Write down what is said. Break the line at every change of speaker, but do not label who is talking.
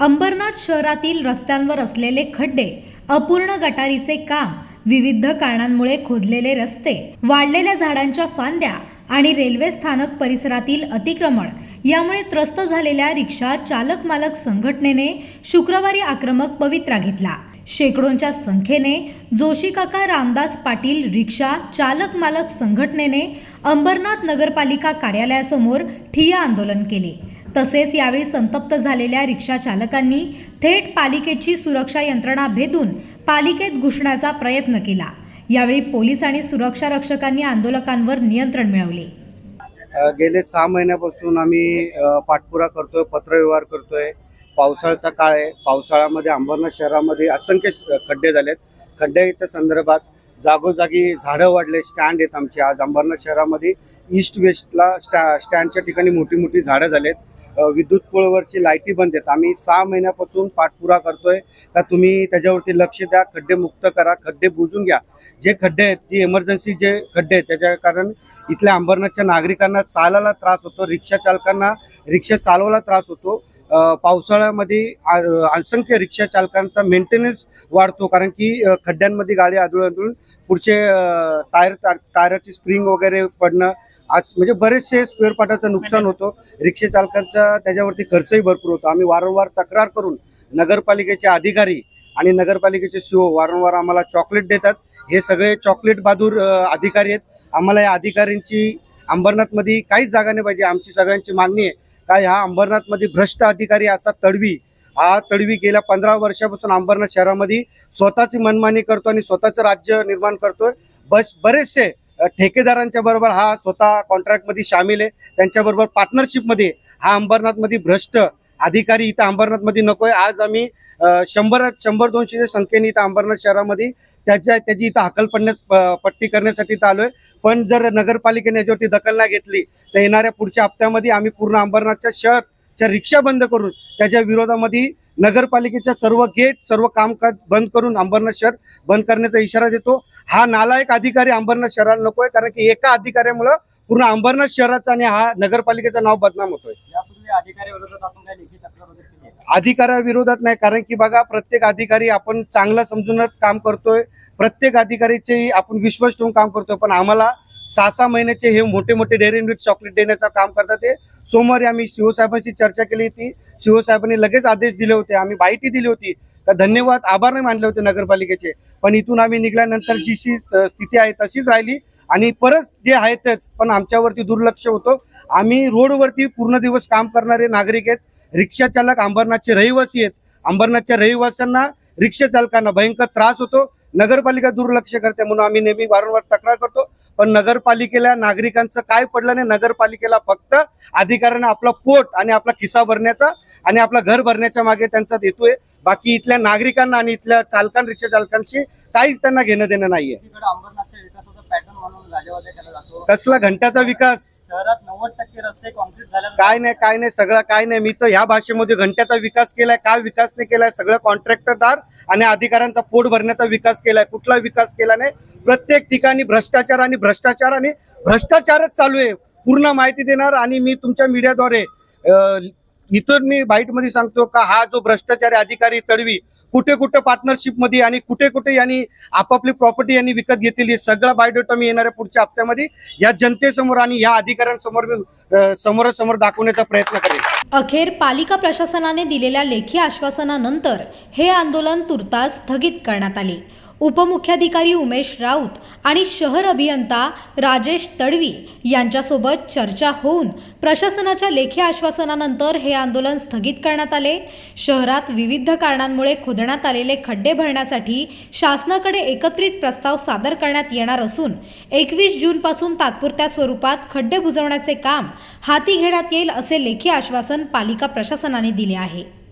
अंबरनाथ शहरातील रस्त्यांवर असलेले खड्डे अपूर्ण गटारीचे काम विविध कारणांमुळे खोदलेले रस्ते वाढलेल्या झाडांच्या फांद्या आणि रेल्वे स्थानक परिसरातील अतिक्रमण यामुळे त्रस्त झालेल्या रिक्षा चालक मालक संघटनेने शुक्रवारी आक्रमक पवित्रा घेतला. शेकडोंच्या संख्येने जोशी काका रामदास पाटील रिक्षा चालक मालक संघटनेने अंबरनाथ नगरपालिका कार्यालयासमोर ठिय्या आंदोलन केले. तसेच यावेळी संतप्त झालेल्या रिक्षा चालकांनी थेट पालिकेची सुरक्षा यंत्रणा भेदून पालिकेत घुसण्याचा प्रयत्न केला. यावेळी पोलीस आणि सुरक्षा रक्षकांनी आंदोलकांवर नियंत्रण मिळवले.
गेले सहा महिन्यापासून आम्ही पाठपुरा करतोय पत्रव्यवहार करतोय. पावसाळ्याचा काळ आहे. पावसाळ्यामध्ये अंबरनाथ शहरामध्ये असंख्य खड्डे झालेत. खड्ड्याच्या संदर्भात जागोजागी झाडं वाढले स्टँड आहेत आमचे. आज अंबरनाथ शहरामध्ये ईस्ट वेस्टला स्टॅ स्टँडच्या ठिकाणी मोठी मोठी झाडं झालेत. विद्युत पोळवरची लाईटी बंद आहेत. आम्ही सहा महिन्यापासून पाठपुरा करतोय. का तुम्ही त्याच्यावरती लक्ष द्या खड्डे मुक्त करा खड्डे बुजून घ्या. जे खड्डे आहेत जी इमर्जन्सी जे खड्डे आहेत त्याच्या कारण इथल्या अंबरनाथच्या नागरिकांना चालायला त्रास होतो रिक्षा चालकांना रिक्षा चालवायला त्रास होतो. पावसाळ्यामध्ये असंख्य रिक्षा चालकांचा मेंटेनन्स वाढतो कारण की खड्ड्यांमध्ये गाडी आदळून आदळून पुढचे टायर टायराची स्प्रिंग वगैरे पडणं आज म्हणजे बरेचसे स्क्वेअर पार्टाचं नुकसान होतं. रिक्षा चालकांचा त्याच्यावरती खर्चही भरपूर होतो. आम्ही वारंवार तक्रार करून नगरपालिकेचे अधिकारी आणि नगरपालिकेचे सीओ वारंवार आम्हाला चॉकलेट देतात. हे सगळे चॉकलेट बहादूर अधिकारी आहेत. आम्हाला या अधिकाऱ्यांची अंबरनाथमध्ये काहीच जागा नाही पाहिजे. आमची सगळ्यांची मागणी आहे का ह्या अंबरनाथमध्ये भ्रष्ट अधिकारी असा तडवी हा तडवी गेल्या पंधरा वर्षापासून अंबरनाथ शहरामध्ये स्वतःची मनमानी करतो आणि स्वतःचं राज्य निर्माण करतोय. बस बरेचसे ठेकेदारांच्या बरोबर हा स्वतः कॉन्ट्रॅक्टमध्ये सामील आहे. त्यांच्याबरोबर पार्टनरशिपमध्ये हा अंबरनाथमध्ये भ्रष्ट अधिकारी इथं अंबरनाथमध्ये नको आहे आज आम्ही शंभर शंभर दोनशेच्या संख्येने इथं अंबरनाथ शहरामध्ये त्याच्या त्याची इथं हकल पडण्यास पट्टी करण्यासाठी इथं आलोय. पण जर नगरपालिकेने याच्यावरती दखल नाही घेतली तर येणाऱ्या पुढच्या हप्त्यामध्ये आम्ही पूर्ण अंबरनाथच्या शहरच्या रिक्षा बंद करून त्याच्या विरोधामध्ये नगरपालिकेच्या सर्व गेट सर्व कामकाज बंद करून अंबरनाथ शहर बंद करण्याचा इशारा देतो. हा नालायक अधिकारी अंबरनाथ शहराला नकोय कारण की एका अधिकाऱ्यामुळं पूर्ण अंबरनाथ शहराचा आणि हा नगरपालिकेचं नाव बदनाम होतोय? अधिकाऱ्याविरोधात नाही कारण की बघा प्रत्येक अधिकारी आपण चांगला समजूनच काम करतोय प्रत्येक अधिकारीचे आपण विश्वास ठेवून काम करतोय पण आम्हाला सहा सहा महिन्याचे हे मोठे मोठे डेअरी मिल्क चॉकलेट देण्याचं काम करतात ते. सोमवारी आम्ही शिव साहेबांशी चर्चा केली होती शिव साहेबांनी लगेच आदेश दिले होते आम्ही बाईटी दिली होती. का धन्यवाद आभार नाही मानले होते नगरपालिकेचे. पण इथून आम्ही निघाल्यानंतर जीशी स्थिती आहे तशीच राहिली. आणि परत जे आहेतच पण आमच्यावरती दुर्लक्ष होतं. आम्ही रोडवरती पूर्ण दिवस काम करणारे नागरिक आहेत. रिक्षा चालक अंबरनाथचे रहिवासी आहेत. अंबरनाथच्या रहिवाशांना रिक्षा चालकांना भयंकर त्रास होतो. नगरपालिका दुर्लक्ष करते म्हणून आम्ही नेहमी वारंवार तक्रार करतो. पण नगरपालिकेला नागरिकांचं काय पडलं नाही. नगरपालिकेला फक्त अधिकाऱ्यांना आपला पोट आणि आपला खिसा भरण्याचा आणि आपला घर भरण्याच्या मागे त्यांचा देतोय बाकी इथल्या नागरिकांना आणि इथल्या चालकां रिक्षा चालकांशी काहीच त्यांना घेणं देणं नाहीये. कसला घंटाचा विकास? काय नाही काय नाही सगळं काय नाही. मी तर ह्या भाषेमध्ये घंट्याचा विकास केलाय काय विकास नाही केलाय? सगळं कॉन्ट्रॅक्टरदार आणि अधिकाऱ्यांचा पोट भरण्याचा विकास केलाय. कुठला विकास केला नाही? प्रत्येक ठिकाणी भ्रष्टाचार आणि भ्रष्टाचार आणि भ्रष्टाचारच चालू आहे. पूर्ण माहिती देणार आणि मी तुमच्या मीडियाद्वारे इथं मी बाईटमध्ये सांगतो का हा जो भ्रष्टाचारी अधिकारी तडवी कुठे कुठे पार्टनरशिपमध्ये आणि कुठे कुठे यांनी आपापली प्रॉपर्टी यांनी विकत घेतलेली सगळा बायोडेटा मी येणाऱ्या पुढच्या हप्त्यामध्ये या जनतेसमोर आणि या अधिकाऱ्यांसमोर मी समोरासमोर दाखवण्याचा प्रयत्न करेल
अखेर पालिका प्रशासनाने दिलेल्या लेखी आश्वासनानंतर हे आंदोलन तुर्तास स्थगित करण्यात आले. उपमुख्याधिकारी उमेश राऊत आणि शहर अभियंता राजेश तडवी यांच्यासोबत चर्चा होऊन प्रशासनाच्या लेखी आश्वासनानंतर हे आंदोलन स्थगित करण्यात आले. शहरात विविध कारणांमुळे खोदण्यात आलेले खड्डे भरण्यासाठी शासनाकडे एकत्रित प्रस्ताव सादर करण्यात येणार असून एकवीस जूनपासून तात्पुरत्या स्वरूपात खड्डे बुजवण्याचे काम हाती घेण्यात येईल असे लेखी आश्वासन पालिका प्रशासनाने दिले आहे.